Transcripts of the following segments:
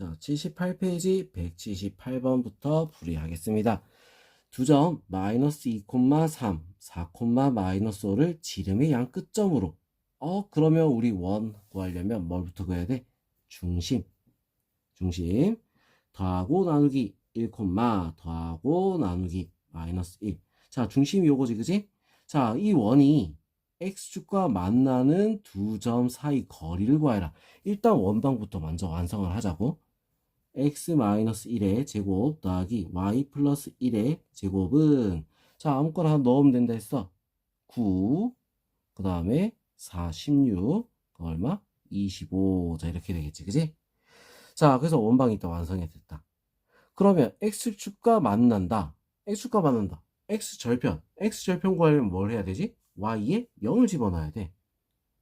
자, 78페이지 178번부터 풀이하겠습니다. 두 점 마이너스 2,3, 4, 마이너스 5를 지름의 양 끝점으로 어 그러면 우리 원 구하려면 뭘부터 구해야 돼? 중심 중심 더하고 나누기 1, 더하고 나누기 마이너스 1. 자, 중심이 요거지, 그지? 자, 이 원이 x축과 만나는 두 점 사이 거리를 구하라. 일단 원방부터 먼저 완성을 하자고. X-1의 제곱 더하기 y 플러스 1의 제곱은 자, 아무거나 하나 넣으면 된다 했어. 9, 그 다음에 4, 16, 그 얼마? 25. 자, 이렇게 되겠지, 그지? 자, 그래서 원방이 일단 완성이 됐다. 그러면 x축과 만난다. x축과 만난다. x절편. x절편 구하려면 뭘 해야 되지? y에 0을 집어넣어야 돼.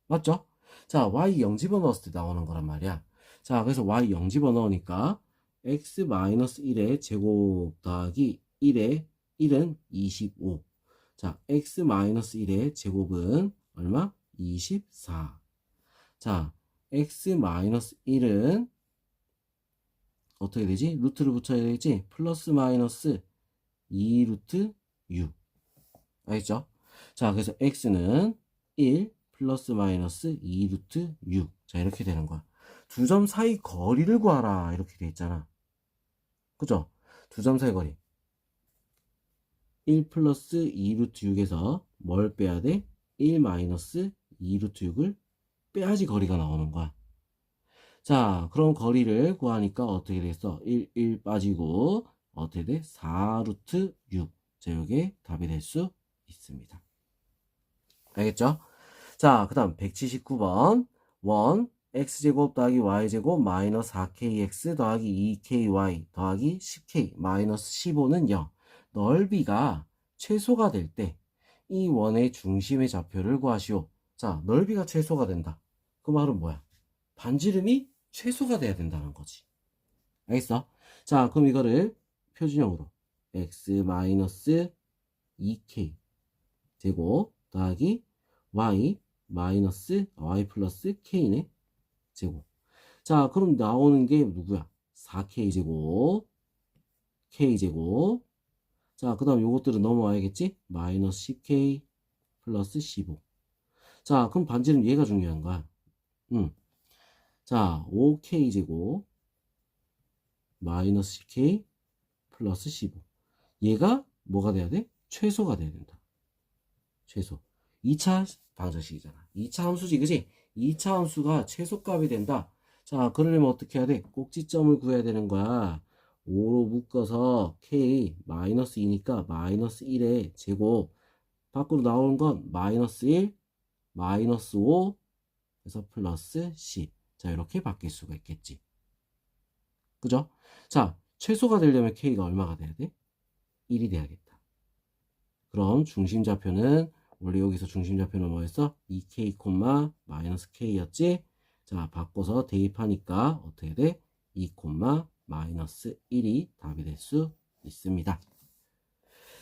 맞죠? 자, y 0 집어넣었을 때 나오는 거란 말이야. 자, 그래서 y 0 집어넣으니까 x-1의 제곱 더하기 1의 1은 25. 자, x-1의 제곱은 얼마? 24. 자, x-1은 어떻게 되지? 루트를 붙여야 되겠지? 플러스 마이너스 2 루트 6. 알겠죠? 자, 그래서 x는 1 플러스 마이너스 2 루트 6. 자, 이렇게 되는 거야. 두 점 사이 거리를 구하라. 이렇게 돼 있잖아. 그죠? 두 점 사이 거리. 1 플러스 2 루트 6에서 뭘 빼야 돼? 1 마이너스 2 루트 6을 빼야지 거리가 나오는 거야. 자, 그럼 거리를 구하니까 어떻게 되겠어? 1, 1 빠지고 어떻게 돼? 4 루트 6. 자, 이게 답이 될 수 있습니다. 알겠죠? 자, 그 다음 179번. 1. X제곱 더하기 y제곱 마이너스 4kx 더하기 2ky 더하기 10k 마이너스 15는 0. 넓이가 최소가 될 때 이 원의 중심의 좌표를 구하시오. 자, 넓이가 최소가 된다. 그 말은 뭐야? 반지름이 최소가 돼야 된다는 거지. 알겠어? 자, 그럼 이거를 표준형으로 x 마이너스 2k 제곱 더하기 y 마이너스 y 플러스 k네 제곱. 자, 그럼 나오는 게 누구야? 4k 제곱 k 제곱. 자, 그 다음 요것들은 넘어와야겠지? 마이너스 10k 플러스 15. 자, 그럼 반지름 얘가 중요한 거야. 음. 자, 5k 제곱 마이너스 10k 플러스 15. 얘가 뭐가 돼야 돼? 최소가 돼야 된다. 최소. 2차 방정식이잖아. 2차 함수지, 그지? 2차 함수가 최소값이 된다. 자, 그러려면 어떻게 해야 돼? 꼭지점을 구해야 되는 거야. 5로 묶어서 k 마이너스 2니까 마이너스 1의 제곱. 밖으로 나오는 건 마이너스 1, 마이너스 5, 그래서 플러스 10. 자, 이렇게 바뀔 수가 있겠지. 그죠? 자, 최소가 되려면 k가 얼마가 돼야 돼? 1이 돼야겠다. 그럼 중심 좌표는 원래 여기서 중심좌표는 뭐였어? 2k, 마이너스 k였지? 자, 바꿔서 대입하니까 어떻게 돼? 2, 마이너스 1이 답이 될 수 있습니다.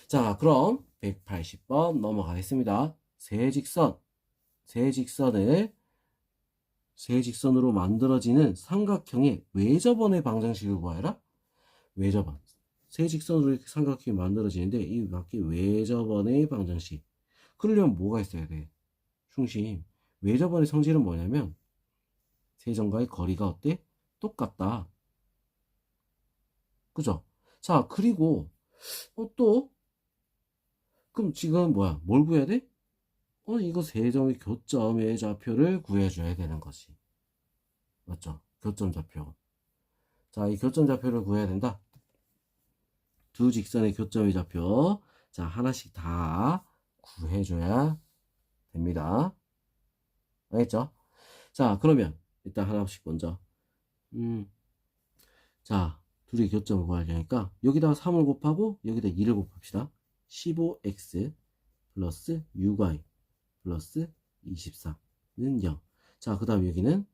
자, 그럼 180번 넘어가겠습니다. 세 직선, 세 직선을 세 직선으로 만들어지는 삼각형의 외접원의 방정식을 구하라. 외접원. 세 직선으로 이렇게 삼각형이 만들어지는데 이 맞게 외접원의 방정식. 그러려면 뭐가 있어야 돼? 중심. 외접원의 성질은 뭐냐면 세점과의 거리가 어때? 똑같다. 그죠? 자, 그리고 어, 또 그럼 지금 뭐야? 뭘 구해야 돼? 어, 이거 세 점의 교점의 좌표를 구해줘야 되는 거지. 맞죠? 교점 좌표. 자, 이 교점 좌표를 구해야 된다. 두 직선의 교점의 좌표. 자, 하나씩 다 구해줘야 됩니다. 알겠죠? 자, 그러면 일단 하나씩 먼저. 음, 자, 둘이 교점을 구하려니까 여기다가 3을 곱하고 여기다 2를 곱합시다. 15x 플러스 6y 플러스 24는 0. 자, 그 다음 여기는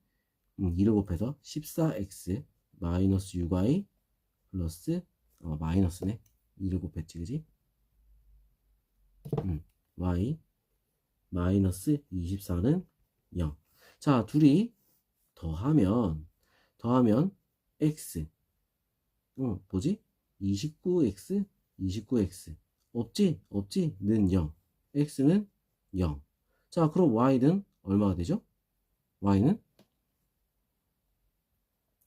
음, 2를 곱해서 14x 마이너스 6y 플러스 어, 마이너스네. 2를 곱했지, 그지? 음, y 마이너스 24는 0. 자, 둘이 더하면 더하면 x 어, 뭐지? 29x 29x 없지? 없지? 는 0 x는 0 자 그럼 y는 얼마가 되죠? y는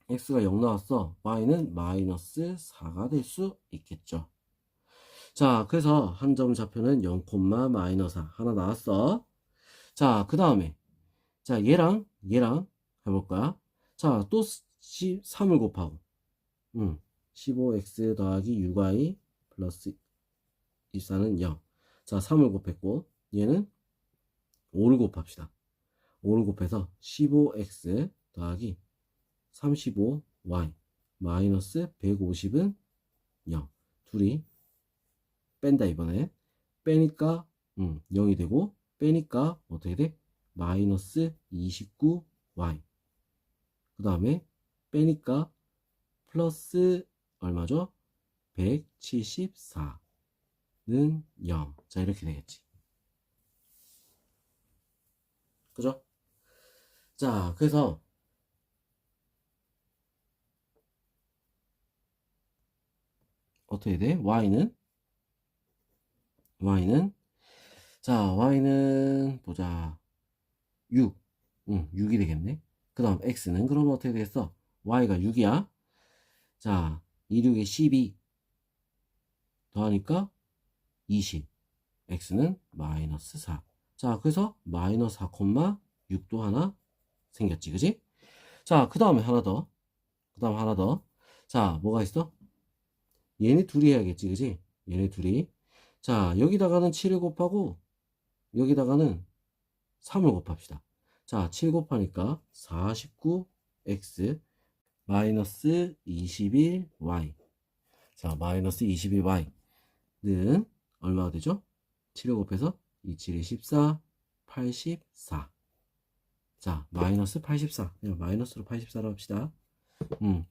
x가 0 나왔어 y는 마이너스 4가 될 수 있겠죠 자 그래서 한 점 좌표는 0, 마이너스 4 하나 나왔어 자 그 다음에 자 얘랑 얘랑 해볼까 자또 3을 곱하고 음, 15x 더하기 6y 플러스 24는 0. 자, 3을 곱했고, 얘는 5를 곱합시다. 5를 곱해서 15x 더하기 35y 마이너스 150은 0. 둘이 뺀다, 이번에. 빼니까, 음, 0이 되고, 빼니까 어떻게 돼? 마이너스 29y. 그 다음에 빼니까 플러스 얼마죠? 174는 0. 자, 이렇게 되겠지. 그죠? 자, 그래서 어떻게 돼? y는 y는 자, y는 보자. 6. 응, 6이 되겠네. 그 다음 x는 그럼 어떻게 되겠어? y가 6이야. 자, 2, 6에 12 더하니까 20. x는 마이너스 4. 자, 그래서 마이너스 4,6도 하나 생겼지, 그지? 자, 그 다음에 하나 더. 그 다음 하나 더. 자, 뭐가 있어? 얘네 둘이 해야겠지, 그지? 얘네 둘이. 자, 여기다가는 7을 곱하고, 여기다가는 3을 곱합시다. 자, 7 곱하니까 49x 마이너스 21y. 자, 마이너스 21y는 얼마가 되죠? 7을 곱해서 27이 14, 84. 자, 마이너스 84. 그냥 마이너스로 84로 합시다. 음,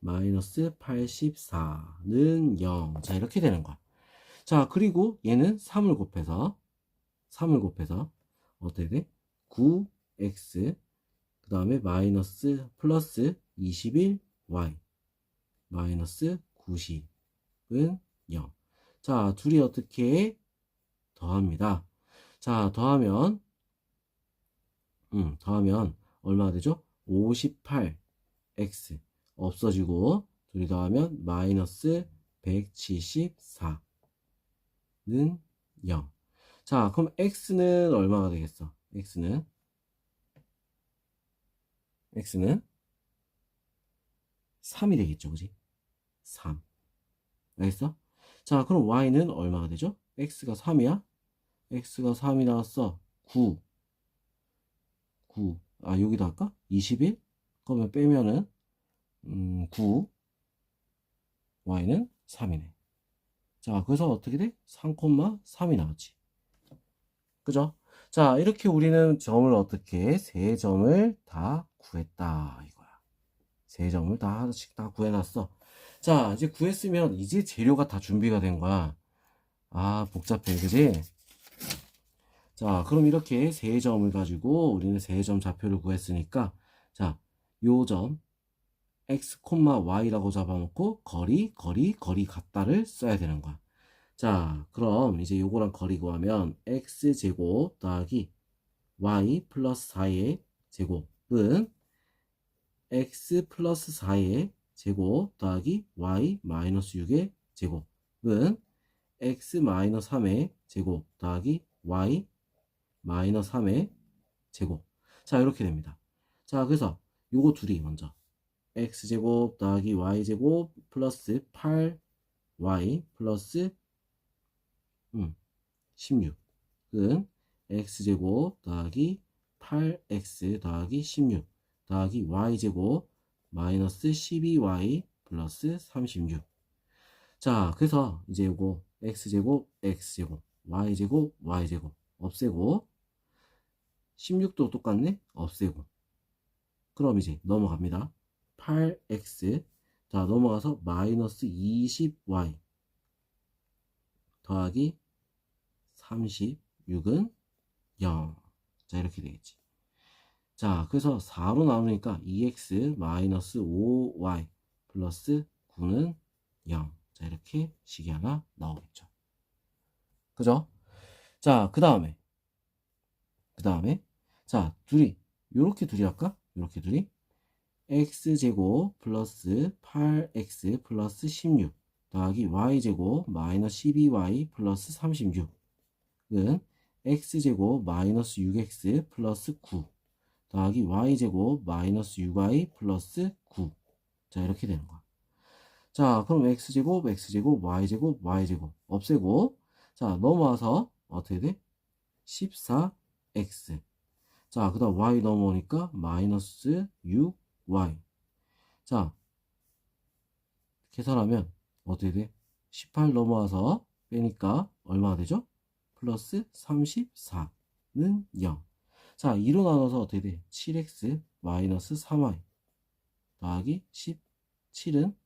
마이너스 84는 0. 자, 이렇게 되는 거야. 자, 그리고 얘는 3을 곱해서, 3을 곱해서, 어떻게 돼? 9x, 그 다음에 마이너스 플러스 21y, 마이너스 90은 0. 자, 둘이 어떻게 더합니다. 자, 더하면, 음, 더하면 얼마가 되죠? 58x 없어지고, 둘이 더하면 마이너스 174 는 0. 자, 그럼 x는 얼마가 되겠어? x는 x는 3이 되겠죠, 그지? 3. 알겠어? 자, 그럼 y는 얼마가 되죠? x가 3이야? x가 3이 나왔어. 9. 9. 아, 여기다 할까? 21? 그러면 빼면은, 음, 9. y는 3이네. 자, 그래서 어떻게 돼? 3,3이 나왔지. 그죠? 자, 이렇게 우리는 점을 어떻게 세 점을 다 구했다 이거야. 세 점을 다 하나씩 다 구해놨어. 자, 이제 구했으면 이제 재료가 다 준비가 된 거야. 아, 복잡해, 그지? 자, 그럼 이렇게 세 점을 가지고 우리는 세 점 좌표를 구했으니까 자, 요 점 x, y라고 잡아놓고 거리, 거리, 거리 같다를 써야 되는 거야. 자, 그럼 이제 요거랑 거리 구하면 x제곱 더하기 y 플러스 4의 제곱은 x 플러스 4의 제곱 더하기 y 마이너스 6의 제곱은 x 마이너스 3의 제곱 더하기 y 마이너스 3의 제곱. 자 이렇게 됩니다. 자 그래서 요거 둘이 먼저 x제곱 더하기 y제곱 플러스 8y 플러스 음, 16 은 x제곱 더하기 8x 더하기 16 더하기 y제곱 마이너스 12y 플러스 36 자, 그래서 이제 요거 x제곱 x제곱 y제곱 y제곱 없애고 16도 똑같네? 없애고. 그럼 이제 넘어갑니다. 8x 자 넘어가서 마이너스 20y 더하기 36은 0. 자, 이렇게 되겠지. 자, 그래서 4로 나누니까 2x 마이너스 5y 플러스 9는 0. 자, 이렇게 식이 하나 나오겠죠. 그죠? 자, 그 다음에, 그 다음에, 자, 둘이, 요렇게 둘이 할까? 요렇게 둘이. x제곱 플러스 8x 플러스 16 더하기 y제곱 마이너스 12y 플러스 36 은 x제곱 마이너스 6x 플러스 9 더하기 y제곱 마이너스 6y 플러스 9. 자, 이렇게 되는 거야. 자, 그럼 x제곱, x제곱, y제곱, y제곱 없애고 자, 넘어와서 어떻게 돼? 14x. 자, 그 다음 y 넘어오니까 마이너스 6y. 자, 계산하면 어떻게 돼? 18 넘어와서 빼니까 얼마가 되죠? 플러스 34는 0. 자, 2로 나눠서 어떻게 돼? 7x 마이너스 3y 더하기 17은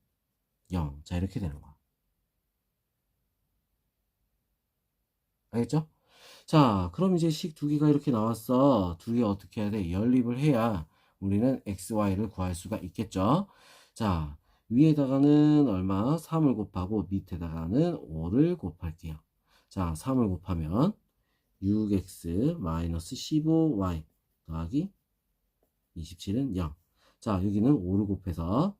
0. 자, 이렇게 되는 거야. 알겠죠? 자, 그럼 이제 식 두 개가 이렇게 나왔어. 두 개 어떻게 해야 돼? 연립을 해야 우리는 x, y를 구할 수가 있겠죠? 자, 위에다가는 얼마? 3을 곱하고 밑에다가는 5를 곱할게요. 자, 3을 곱하면 6x 마이너스 15y 더하기 27은 0. 자, 여기는 5를 곱해서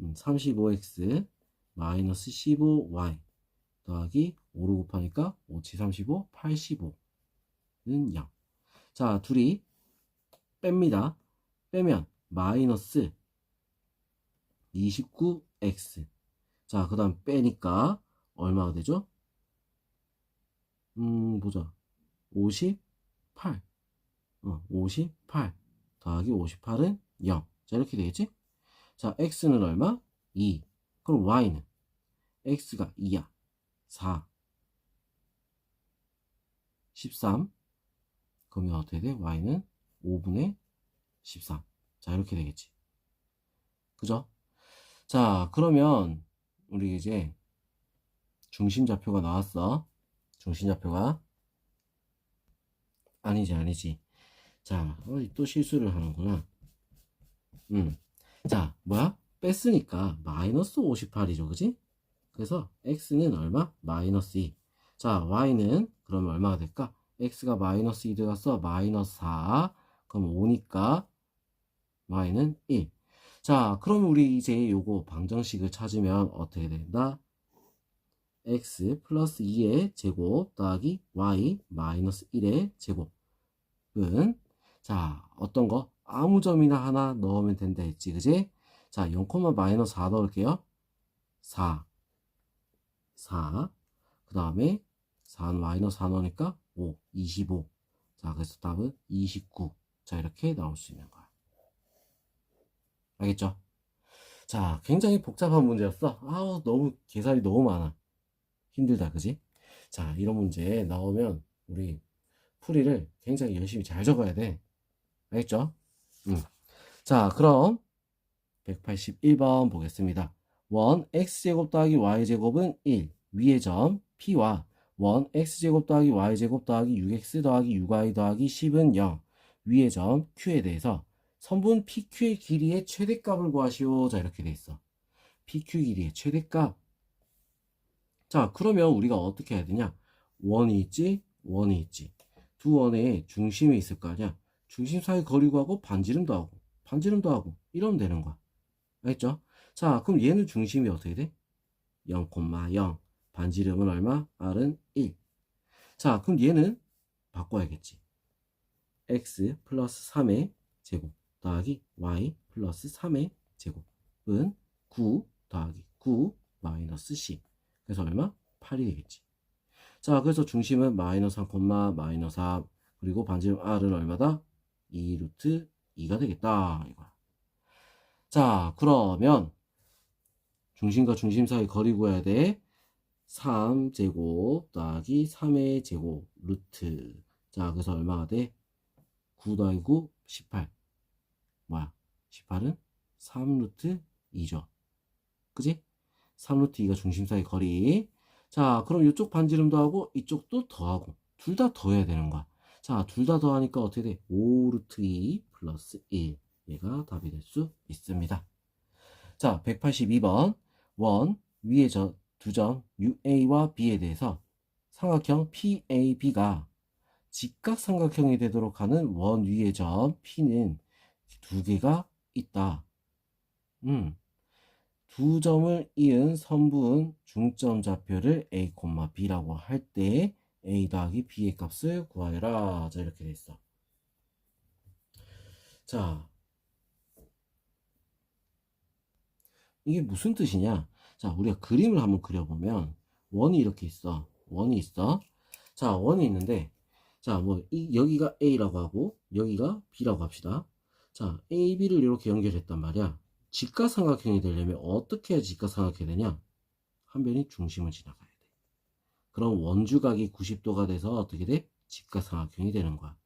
35x 마이너스 15y 더하기 5를 곱하니까 5, 7, 35, 85는 0. 자, 둘이 뺍니다. 빼면 마이너스 29x. 자, 그 다음 빼니까 얼마가 되죠? 음, 보자. 58. 어, 58. 더하기 58은 0. 자, 이렇게 되겠지? 자, x는 얼마? 2. 그럼 y는? x가 2야. 4. 13. 그러면 어떻게 돼? y는 5분의 13. 자, 이렇게 되겠지. 그죠? 자, 그러면 우리 이제 중심 좌표가 나왔어. 중심좌표가 아니지, 아니지. 자, 어, 또 실수를 하는구나. 음. 자, 뭐야? 뺐으니까 마이너스 58이죠, 그지? 그래서 x는 얼마? 마이너스 2. 자, y는 그러면 얼마가 될까? x가 마이너스 2 들어갔어. 마이너스 4. 그럼 5니까 y는 1. 자, 그럼 우리 이제 요거 방정식을 찾으면 어떻게 된다? X 플러스 2의 제곱 더하기 y 마이너스 1의 제곱은 자, 어떤 거? 아무 점이나 하나 넣으면 된다 했지, 그지? 자, 0, 마이너스 4 넣을게요. 4. 4. 그 다음에 4는 마이너스 4 넣으니까 5, 25. 자, 그래서 답은 29. 자, 이렇게 나올 수 있는 거야. 알겠죠? 자, 굉장히 복잡한 문제였어. 아우, 너무, 계산이 너무 많아. 힘들다, 그지? 자, 이런 문제 나오면 우리 풀이를 굉장히 열심히 잘 적어야 돼. 알겠죠? 음. 자, 그럼 181번 보겠습니다. 원 x제곱 더하기 y제곱은 1. 위의 점 p와 원 x제곱 더하기 y제곱 더하기 6x 더하기 6y 더하기 10은 0. 위의 점 q에 대해서 선분 PQ의 길이의 최대값을 구하시오. 자, 이렇게 돼 있어. PQ 길이의 최대값. 자, 그러면 우리가 어떻게 해야 되냐? 원이 있지, 원이 있지. 두 원의 중심이 있을 거 아니야? 중심 사이 거리 구하고 반지름도 하고, 반지름도 하고, 이러면 되는 거야. 알겠죠? 자, 그럼 얘는 중심이 어떻게 돼? 0,0. 반지름은 얼마? R은 1. 자, 그럼 얘는 바꿔야겠지. x 플러스 3의 제곱. 더하기 y 플러스 3의 제곱은 9 더하기 9 마이너스 10 그래서 얼마? 8이 되겠지 자 그래서 중심은 마이너스 3, 마이너스 3 그리고 반지름 r은 얼마다? 2 루트 2가 되겠다 이거야 자 그러면 중심과 중심 사이 거리 구해야 돼 3제곱 더하기 3의 제곱 루트 자 그래서 얼마가 돼? 9 더하기 9 18 뭐야? 18은 3루트 2죠. 그지? 3루트 2가 중심 사이 거리. 자, 그럼 이쪽 반지름 더하고 이쪽도 더하고 둘 다 더해야 되는 거야. 자, 둘 다 더하니까 어떻게 돼? 5 루트 2 플러스 1. 얘가 답이 될 수 있습니다. 자, 182번. 원, 위에 저 두 점 UA와 B에 대해서 삼각형 PAB가 직각삼각형이 되도록 하는 원 위의 점 P는 두 개가 있다. 음. 두 점을 이은 선분 중점 좌표를 A, B라고 할 때 A 더하기 B의 값을 구하여라. 자, 이렇게 돼 있어. 자, 이게 무슨 뜻이냐? 자, 우리가 그림을 한번 그려보면 원이 이렇게 있어. 원이 있어. 자, 원이 있는데 자, 뭐 이, 여기가 A라고 하고 여기가 B라고 합시다. 자, A, B를 이렇게 연결했단 말이야. 직각삼각형이 되려면 어떻게 해야 직각삼각형이 되냐? 한 변이 중심을 지나가야 돼. 그럼 원주각이 90도가 돼서 어떻게 돼? 직각삼각형이 되는 거야.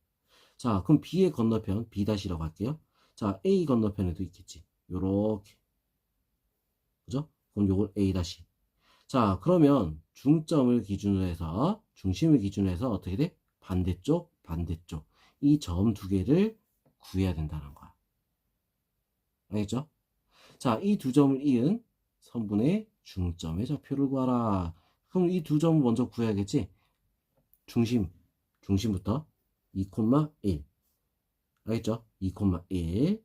자, 그럼 B의 건너편 B-라고 할게요. 자, A 건너편에도 있겠지. 요렇게. 그죠? 그럼 요걸 A. 자, 그러면 중점을 기준으로 해서 중심을 기준으로 해서 어떻게 돼? 반대쪽, 반대쪽. 이 점 두 개를 구해야 된다는 거야. 알겠죠? 자, 이 두 점을 이은 선분의 중점의 좌표를 구하라. 그럼 이 두 점을 먼저 구해야겠지? 중심, 중심부터 2,1. 알겠죠? 2,1.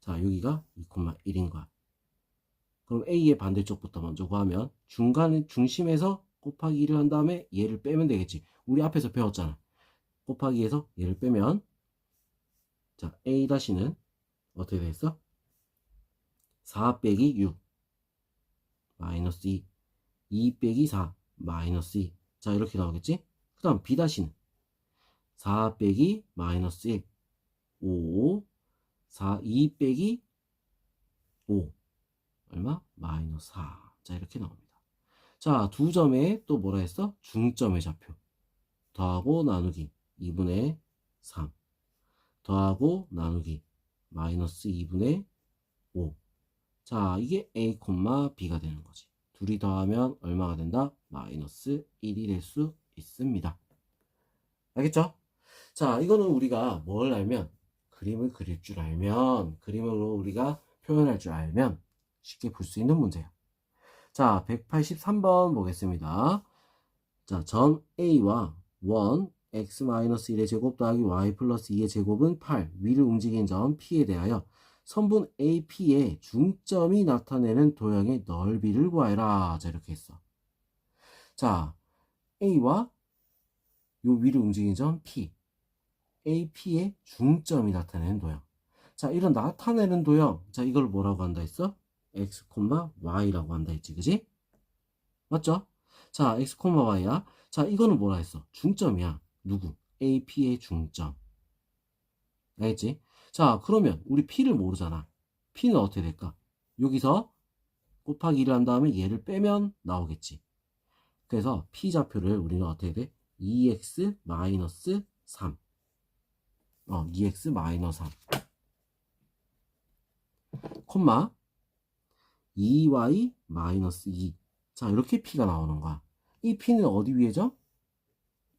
자, 여기가 2,1인 거야. 그럼 A의 반대쪽부터 먼저 구하면 중간 중심에서 곱하기 1을 한 다음에 얘를 빼면 되겠지. 우리 앞에서 배웠잖아. 곱하기 해서 얘를 빼면 자 A 다시는 어떻게 되겠어? 4 빼기 6 마이너스 2 2 빼기 4 마이너스 2 자 이렇게 나오겠지? 그 다음 B 다시는 4 빼기 마이너스 1 5 4 2 빼기 5 얼마? 마이너스 4. 자, 이렇게 나옵니다. 자, 두 점에 또 뭐라 했어? 중점의 좌표. 더하고 나누기 2분의 3. 더하고 나누기 마이너스 2분의 5. 자, 이게 A, B가 되는 거지. 둘이 더하면 얼마가 된다? 마이너스 1이 될 수 있습니다. 알겠죠? 자, 이거는 우리가 뭘 알면, 그림을 그릴 줄 알면, 그림으로 우리가 표현할 줄 알면, 쉽게 풀수 있는 문제예요. 자, 183번 보겠습니다. 자, 점 A와 원 x-1의 제곱 더하기 y 플러스 2의 제곱은 8 위를 움직인 점 P에 대하여 선분 AP의 중점이 나타내는 도형의 넓이를 구하여라. 자, 이렇게 했어. 자, A와 요 위를 움직인 점 P. AP의 중점이 나타내는 도형. 자, 이런 나타내는 도형. 자, 이걸 뭐라고 한다 했어? x, y라고 한다 했지, 그지? 맞죠? 자, x, y야. 자, 이거는 뭐라 했어? 중점이야. 누구? AP의 중점. 알겠지? 자, 그러면 우리 P를 모르잖아. P는 어떻게 될까? 여기서 곱하기 1을 한 다음에 얘를 빼면 나오겠지. 그래서 P 좌표를 우리는 어떻게 돼? 2x-3. 어, 2x-3. 콤마 2y 마이너스 2. 자, 이렇게 P가 나오는 거야. 이 P는 어디 위의 점?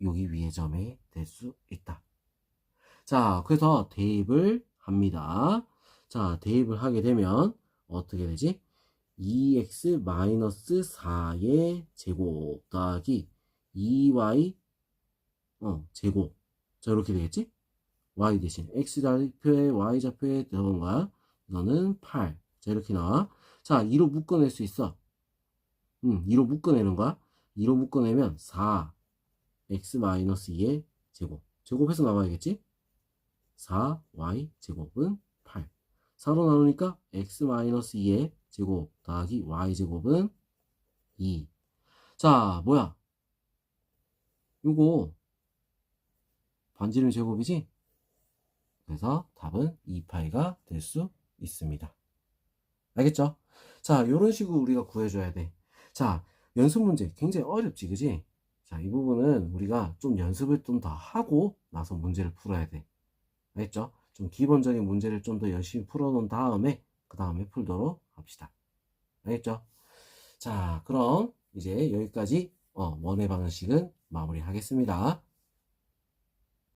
여기 위의 점에 될 수 있다. 자, 그래서 대입을 합니다. 자, 대입을 하게 되면 어떻게 되지? 2x 마이너스 4의 제곱 더하기 2y 어, 제곱. 자, 이렇게 되겠지? y 대신 x 좌표에 y 좌표에 들어간 거야. 이거는 8. 자, 이렇게 나와. 자, 2로 묶어낼 수 있어. 음, 2로 묶어내는 거야. 2로 묶어내면 4 x-2의 제곱. 제곱해서 나와야겠지? 4y 제곱은 8. 4로 나누니까 x-2의 제곱 더하기 y 제곱은 2. 자, 뭐야? 요거 반지름 제곱이지? 그래서 답은 2파이가 될 수 있습니다. 알겠죠? 자, 이런 식으로 우리가 구해줘야 돼. 자, 연습 문제 굉장히 어렵지, 그지? 자, 이 부분은 우리가 좀 연습을 좀 더 하고 나서 문제를 풀어야 돼. 알겠죠? 좀 기본적인 문제를 좀 더 열심히 풀어놓은 다음에 그 다음에 풀도록 합시다. 알겠죠? 자, 그럼 이제 여기까지 어, 원의 방식은 마무리하겠습니다.